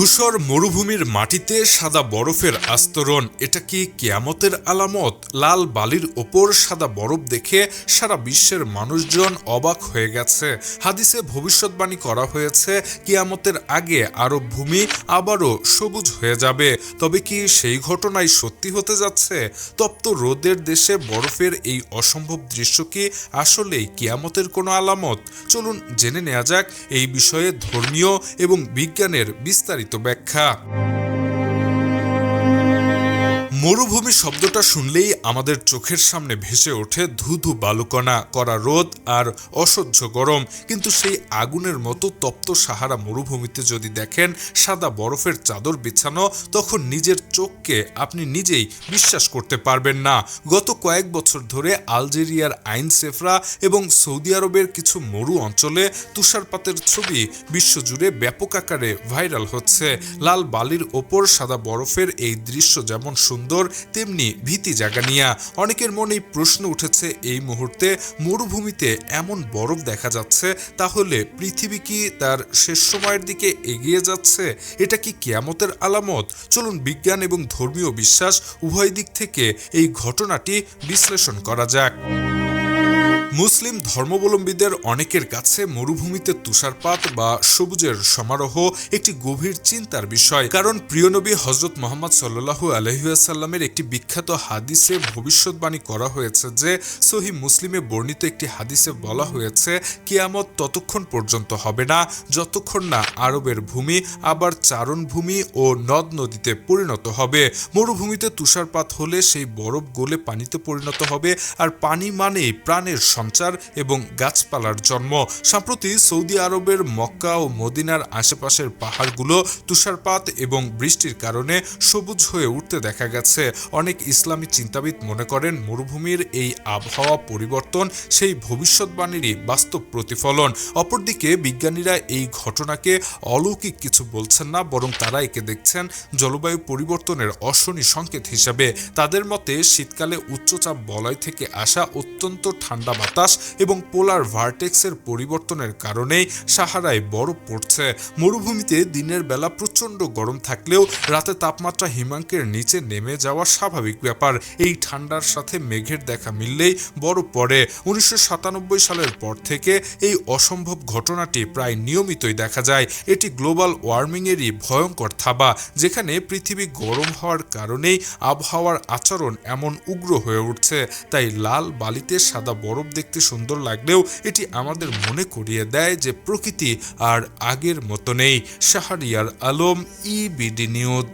ধূসর মরুভূমির মাটিতে সাদা বরফের আস্তরণ, এটা কি কেয়ামতের আলামত? লাল বালির ওপর সাদা বরফ দেখে সারা বিশ্বের মানুষজন অবাক হয়ে গেছে। হাদিসে ভবিষ্যৎবাণী করা হয়েছে, কিয়ামতের আগে আরব ভূমি আবারও সবুজ হয়ে যাবে। তবে কি সেই ঘটনাই সত্যি হতে যাচ্ছে? তপ্ত রোদের দেশে বরফের এই অসম্ভব দৃশ্য কি আসলেই কিয়ামতের কোনো আলামত? চলুন জেনে নেওয়া যাক এই বিষয়ে ধর্মীয় এবং বিজ্ঞানের বিস্তারিত ব্যাখ্যা। মরুভূমি শব্দটা শুনলেই আমাদের চোখের সামনে ভেসে ওঠে ধুধু বালুকণা করা রোদ আর অসহ্য গরম। কিন্তু সেই আগুনের মতো তপ্ত সাহারা মরুভূমিতে যদি দেখেন সাদা বরফের চাদর বিছানো, তখন নিজের চোখকে আপনি নিজেই বিশ্বাস করতে পারবেন না। গত কয়েক বছর ধরে আলজেরিয়ার আইন সেফরা এবং সৌদি আরবের কিছু মরু অঞ্চলে তুষারপাতের ছবি বিশ্বজুড়ে ব্যাপক আকারে ভাইরাল হচ্ছে। লাল বালির ওপর সাদা বরফের এই দৃশ্য যেমন সুন্দর তেমনি ভীতি জাগা নিয়া অনেকের মনেই প্রশ্ন উঠেছে, এই মুহূর্তে মরুভূমিতে এমন বরফ দেখা যাচ্ছে, তাহলে পৃথিবী কি তার শেষ সময়ের দিকে এগিয়ে যাচ্ছে? এটা কি কেয়ামতের আলামত? চলুন বিজ্ঞান এবং ধর্মীয় বিশ্বাস উভয় দিক থেকে এই ঘটনাটি বিশ্লেষণ করা যাক। মুসলিম ধর্মাবলম্বীদের অনেকের কাছে মরুভূমিতে তুষারপাত বা সবুজের সমারোহ একটি গভীর চিন্তার বিষয়। কারণ প্রিয়নবী হজরত মোহাম্মদ সাল্লু আলহিউসাল্লামের একটি বিখ্যাত হাদিসে ভবিষ্যৎবাণী করা হয়েছে যে, সহি মুসলিমে বর্ণিত একটি হাদিসে বলা হয়েছে, কিয়ামত ততক্ষণ পর্যন্ত হবে না, যতক্ষণ না আরবের ভূমি, আবার চারণভূমি ও নদ নদীতে পরিণত হবে। মরুভূমিতে তুষারপাত হলে সেই বরফ গলে পানিতে পরিণত হবে, আর পানি মানেই প্রাণের সঞ্চার এবং গাছপালার জন্ম। সম্প্রতি সৌদি আরবের মক্কা ও মদিনার আশেপাশের পাহাড়গুলো তুষারপাত এবং বৃষ্টির কারণে সবুজ হয়ে উঠতে দেখা গেছে। অনেক ইসলামী চিন্তাবিদ মনে করেন, মরুভূমির এই আবহাওয়া পরিবর্তন সেই ভবিষ্যৎবাণীরই বাস্তব প্রতিফলন। অপরদিকে বিজ্ঞানীরা এই ঘটনাকে অলৌকিক কিছু বলছেন না, বরং তারা একে দেখছেন জলবায়ু পরিবর্তনের অশনি সংকেত হিসাবে। তাদের মতে, শীতকালে উচ্চচাপ বলয় থেকে আসা অত্যন্ত ঠান্ডা বাতাস এবং পোলার ভার্টেক্সের পরিবর্তনের কারণেই সাহারায় বরফ পড়ছে। মরুভূমিতে দিনের বেলা প্রচণ্ড গরম থাকলেও রাতে তাপমাত্রা হিমাঙ্কের নিচে নেমে যাওয়া স্বাভাবিক ব্যাপার। এই ঠান্ডার সাথে মেঘের দেখা মিললেই বরফ পড়ে। উনিশশো সালের পর থেকে এই অসম্ভব ঘটনাটি প্রায় নিয়মিতই দেখা যায়। এটি গ্লোবাল ওয়ার্মিংয়েরই ভয়ঙ্কর থাবা, যেখানে পৃথিবী গরম হওয়ার কারণেই আবহাওয়ার আচরণ এমন উগ্র হয়ে উঠছে। তাই লাল বালিতে সাদা বরফ দেখতে সুন্দর লাগলেও এটি আমাদের মনে করিয়ে দেয় যে প্রকৃতি আর আগের মতো নেই। Shahriar Alam EBD news